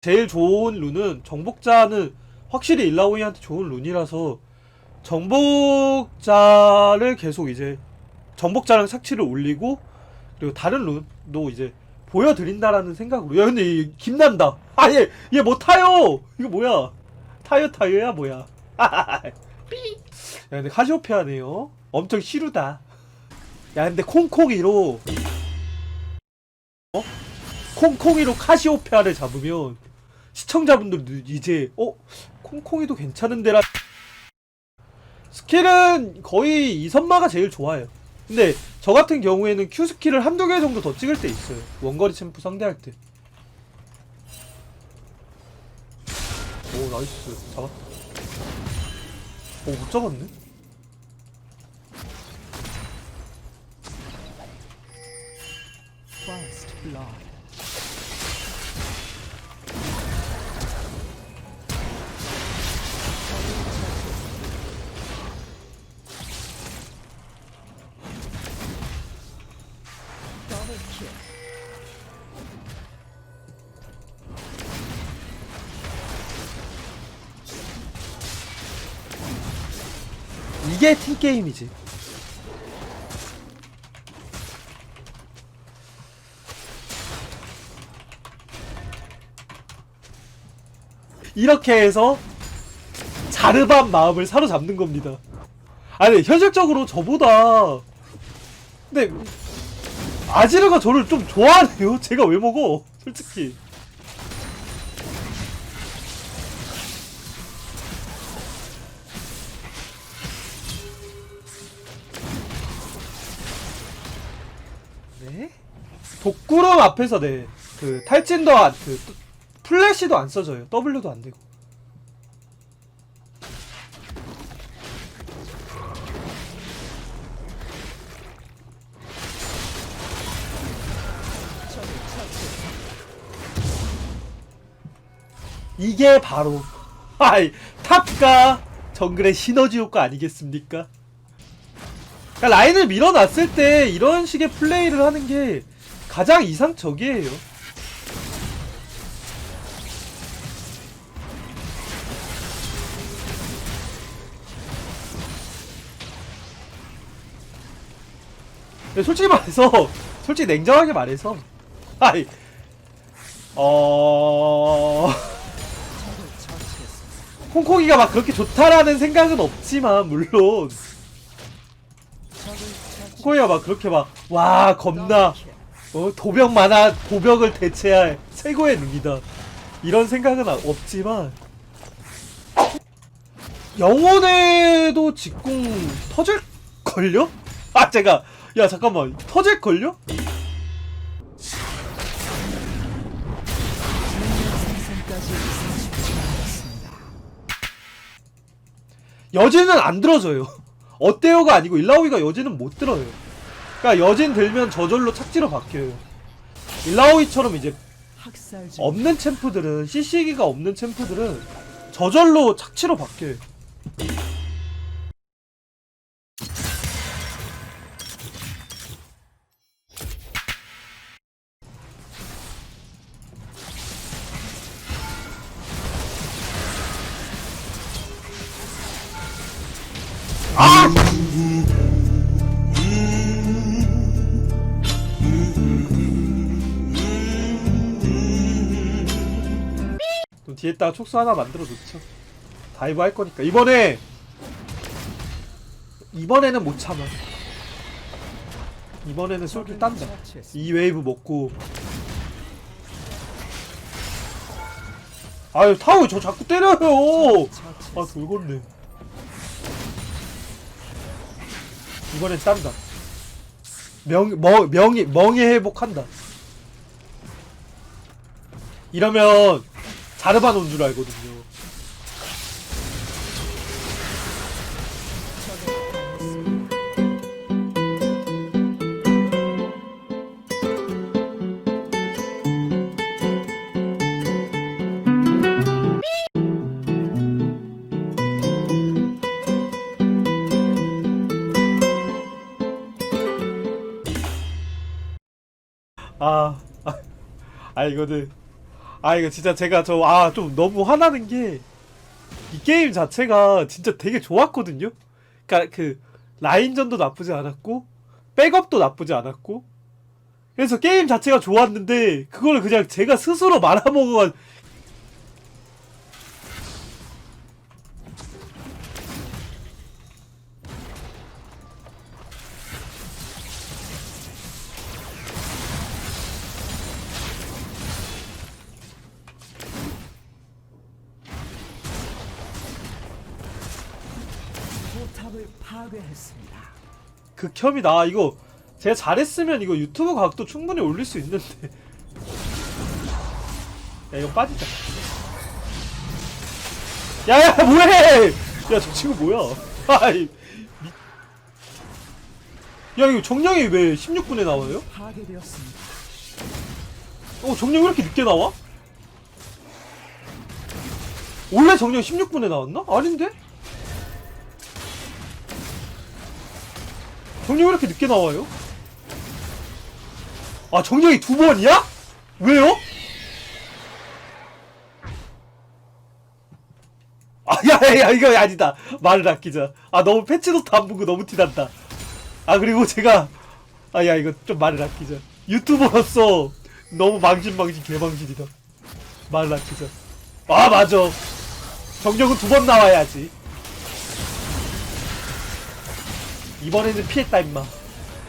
제일 좋은 룬은 정복자는 확실히 일라오이한테 좋은 룬이라서 정복자를 계속 이제 정복자랑 착취를 올리고 그리고 다른 룬도 이제 보여드린다라는 생각으로. 야 근데 얘 김난다. 아 얘 얘 뭐 타요? 이거 뭐야? 타요 타요야 뭐야? 삐. 야 근데 카시오페아네요. 엄청 시루다. 야 근데 콩콩이로 어? 콩콩이로 카시오페아를 잡으면 시청자분들도 이제 어? 콩콩이도 괜찮은데라. 스킬은 거의 이선마가 제일 좋아요. 근데 저 같은 경우에는 Q 스킬을 한두 개 정도 더 찍을 때 있어요. 원거리 챔프 상대할 때 오 나이스. 잡았다. 오못 잡았네? First blood. 이게 팀게임이지. 이렇게 해서 자르반 마음을 사로잡는 겁니다. 아니 현실적으로 저보다 근데 아지르가 저를 좀 좋아하네요 제가 왜 먹어 솔직히 네? 독구름 앞에서 네, 그 탈진도 안, 그 플래시도 안 써져요. W도 안 되고. 이게 바로 아이 탑과 정글의 시너지 효과 아니겠습니까? 그러니까 라인을 밀어놨을 때 이런 식의 플레이를 하는 게 가장 이상적이에요. 솔직히 말해서, 솔직히 냉정하게 말해서, 아이, 어, 콩콩이가 막 그렇게 좋다라는 생각은 없지만, 물론, 콩콩이가 막 그렇게 막, 와, 겁나, 어, 도벽 만화, 도벽을 대체할 최고의 룩이다. 이런 생각은 아- 없지만, 영혼에도 직공 터질걸요? 아, 제가, 야, 잠깐만, 터질걸요? 여진은 안 들어줘요. 어때요가 아니고 일라오이가 여진은 못 들어요. 그러니까 여진 들면 저절로 착지로 바뀌어요. 일라오이처럼 이제 없는 챔프들은 CC기가 없는 챔프들은 저절로 착취로 바뀌어요. 아! 또 뒤에다가 촉수 하나 만들어 놓죠. 다이브 할 거니까 이번에 이번에는 못 참아. 이번에는 솔길 딴다. 이 웨이브 먹고. 아유 타워 저 자꾸 때려요. 아 돌겠네. 이번엔 딴다. 명, 뭐, 명예, 명예 회복한다. 이러면 자르반 온 줄 알거든요. 아, 아, 아 이거는 아 이거 진짜 제가 저 아 좀 너무 화나는 게 이 게임 자체가 진짜 되게 좋았거든요. 그러니까 그 라인전도 나쁘지 않았고 백업도 나쁘지 않았고 그래서 게임 자체가 좋았는데 그걸 그냥 제가 스스로 말아먹어 파괴했습니다. 극혐이다. 이거 제가 잘했으면 이거 유튜브 각도 충분히 올릴 수 있는데. 야 이거 빠지자. 야야 뭐해? 야 저 친구 뭐야? 아이 미... 야 이거 정령이 왜 16분에 나와요? 파괴되었습니다. 어 정령 왜 이렇게 늦게 나와? 원래 정령 16분에 나왔나? 아닌데? 정령 왜 이렇게 늦게 나와요? 아 정령이 두 번이야? 왜요? 아 야야야 이거 아니다. 말을 아끼자. 아 너무 패치노트 안 보고 너무 티난다. 아 그리고 제가 아 야 이거 좀 말을 아끼자. 유튜버로서 너무 망신망신 개망신이다. 말을 아끼자. 아 맞아. 정력은 두 번 나와야지 이번에는 피했다 임마.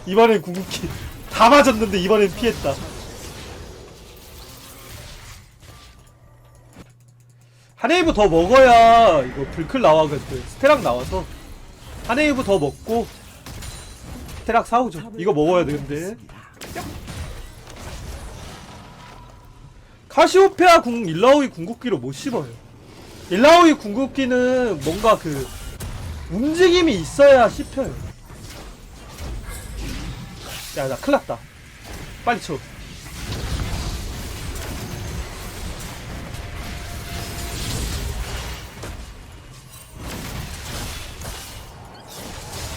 이번엔 궁극기. 다 맞았는데 이번엔 피했다. 한 웨이브 더 먹어야 이거 불클 나와거든 스테락 나와서. 한 웨이브 더 먹고 스테락 사오죠. 이거 먹어야 되는데. 카시오페아 궁 일라오이 궁극기로 못 씹어요. 일라오이 궁극기는 뭔가 그 움직임이 있어야 씹혀요. 야, 나 큰일 났다. 빨리 쳐.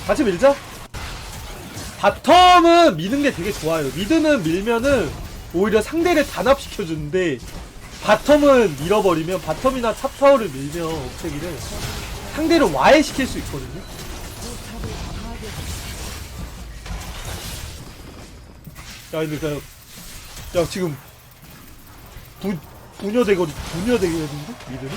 같이 밀자. 바텀은 미는 게 되게 좋아요. 미드는 밀면은 오히려 상대를 단합시켜주는데 바텀은 밀어버리면 바텀이나 탑타워를 밀면 억제기를 상대를 와해시킬 수 있거든요. 근데 그, 야 지금 부 부녀대거리 부녀대거리인데 미드는?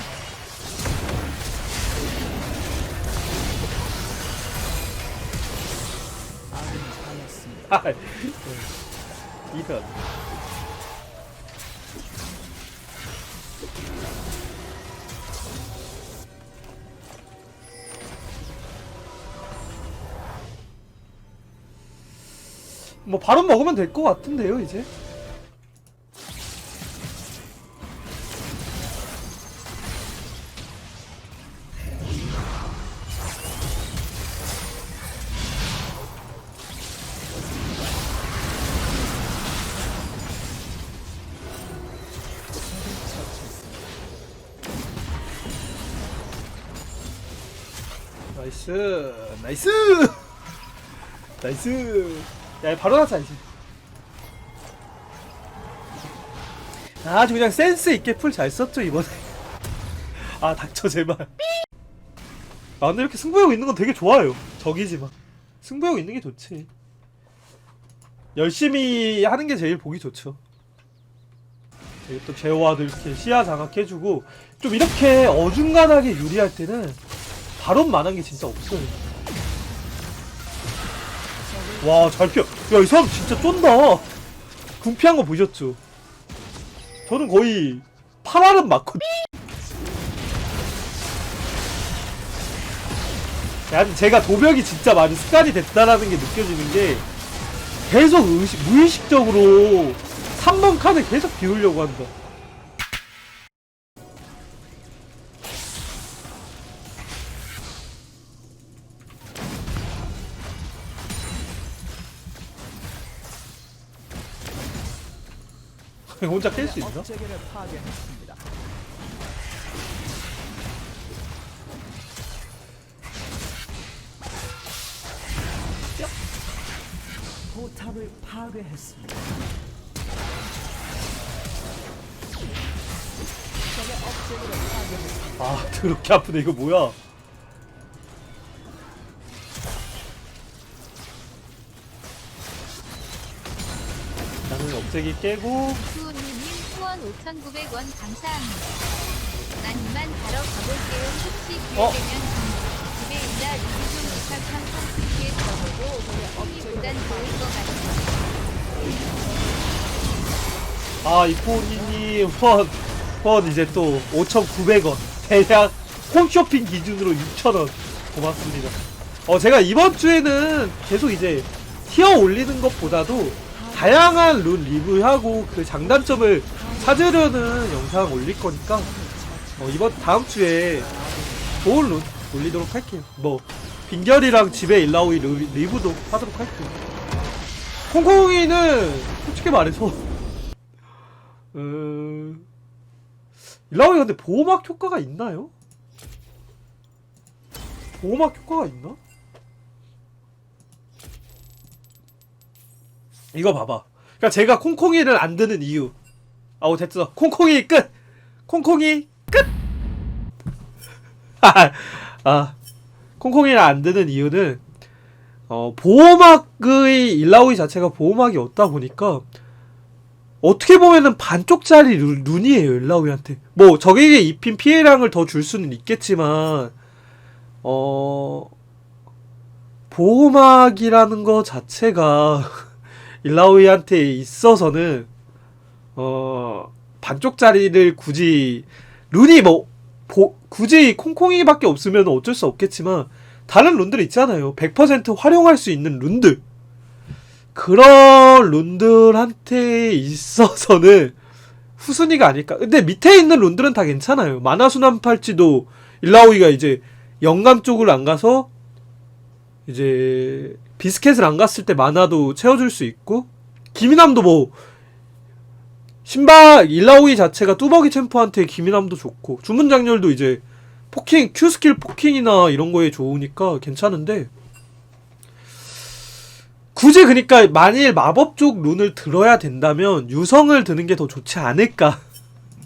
아군이 당 뭐 바로 먹으면 될 것 같은데요 이제? 나이스 나이스! 나이스 야 이거 바로 이제 아주 그냥 센스 있게 풀 잘 썼죠 이번에. 아 닥쳐 제발. 아 근데 이렇게 승부욕 있는 건 되게 좋아요. 적이지만 승부욕 있는 게 좋지. 열심히 하는 게 제일 보기 좋죠. 또 제어와도 이렇게 시야 장악해주고 좀 이렇게 어중간하게 유리할 때는 발언만한 게 진짜 없어요 와, 잘 피어. 야, 이 사람 진짜 쫀다. 궁피한 거 보셨죠? 저는 거의 8알은 맞거든. 야, 근데 제가 도벽이 진짜 많이 습관이 됐다라는 게 느껴지는 게 계속 의식, 무의식적으로 3번 칸을 계속 비우려고 한다. 혼자 깰 수 있나? 파괴했습니다. 포탑을 파괴했습니다. 파괴했습니다. 아 그렇게 아프네 이거 뭐야 억제기 깨고 수호님 후원 5,900원 감사합니다. 난 이만 가러 가볼게요. 혹시 기회 어? 되면 집에 있다 리뷰 좀 부탁한 콘티에 들어보고 어미보단 좋을 것 같아요. 아 이포니님 후원 후원 이제 또 5,900원 대략 홈쇼핑 기준으로 6,000원 고맙습니다 어 제가 이번 주에는 계속 이제 티어 올리는 것보다도 다양한 룬 리뷰하고 그 장단점을 찾으려는 영상 올릴 거니까 어, 이번 다음 주에 좋은 룬 올리도록 할게요. 뭐 빈결이랑 집에 일라오이 루- 리뷰도 하도록 할게요. 콩콩이는 솔직히 말해서 어... 일라오이 근데 보호막 효과가 있나요? 보호막 효과가 있나? 이거 봐봐. 그러니까 제가 콩콩이를 안 드는 이유. 아우 됐어. 콩콩이 끝. 콩콩이 끝. 아, 콩콩이를 안 드는 이유는 어 보호막의 일라오이 자체가 보호막이 없다 보니까 어떻게 보면은 반쪽짜리 룬- 룬이에요 일라오이한테. 뭐 적에게 입힌 피해량을 더 줄 수는 있겠지만 어 보호막이라는 거 자체가 일라오이한테 있어서는 어 반쪽짜리를 굳이 룬이 뭐 보- 굳이 콩콩이밖에 없으면 어쩔 수 없겠지만 다른 룬들 있잖아요. 100% 활용할 수 있는 룬들 그런 룬들한테 있어서는 후순위가 아닐까. 근데 밑에 있는 룬들은 다 괜찮아요. 만화순환 팔찌도 일라오이가 이제 영감 쪽을 안 가서 이제 비스켓을 안 갔을 때 만화도 채워줄 수 있고 김이남도 뭐 신발 일라오이 자체가 뚜벅이 챔프한테 김이남도 좋고 주문 장렬도 이제 포킹 Q 스킬 포킹이나 이런 거에 좋으니까 괜찮은데 굳이 그니까 만일 마법 쪽 룬을 들어야 된다면 유성을 드는 게 더 좋지 않을까